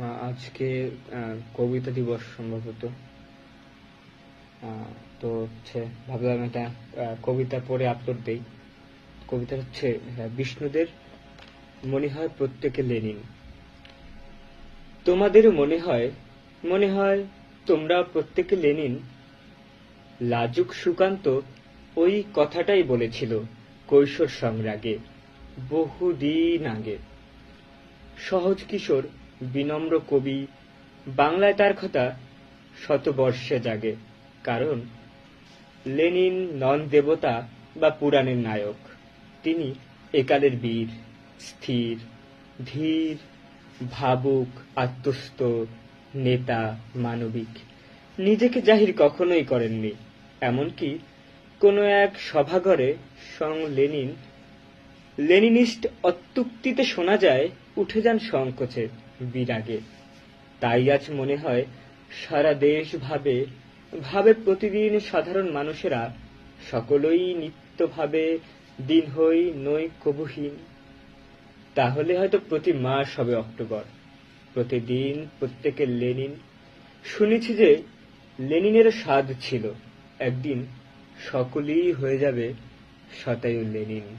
আজকে কবিতা দিবস সম্ভবত। তো হচ্ছে, ভাবলাম একটা কবিতা পড়ে আপলোড দেই। কবিতা হচ্ছে বিষ্ণুদের মনে হয় প্রত্যেকে লেনিন। তোমাদের মনে হয় মনে হয় তোমরা প্রত্যেকে লেনিন। লাজুক সুকান্ত ওই কথাটাই বলেছিল কৈশোর সংরাগে বহুদিন আগে। সহজ কিশোর বিনম্র কবি, বাংলায় তার কথা শতবর্ষে জাগে, কারণ লেনিন নন দেবতা বা পুরাণের নায়ক। তিনি একালের বীর, স্থির, ধীর, ভাবুক, আত্মস্থ, নেতা, মানবিক। নিজেকে জাহির কখনোই করেননি। এমনকি কোনো এক সভাঘরে সং লেনিন লেনিনিস্ট অত্যুক্তিতে শোনা যায়, উঠে যান সংকোচে, বিরাগে। তাই আজ মনে হয়, সারা দেশ ভাবে ভাবে প্রতিদিন সাধারণ মানুষেরা, সকলেই নিত্যভাবে দিন হই নই কবুহীন। তাহলে হয়তো প্রতি মাস হবে অক্টোবর। প্রতিদিন প্রত্যেকের লেনিন। শুনেছি যে, লেনিনের স্বাদ ছিল। একদিন সকলেই হয়ে যাবে শতায়ু লেনিন।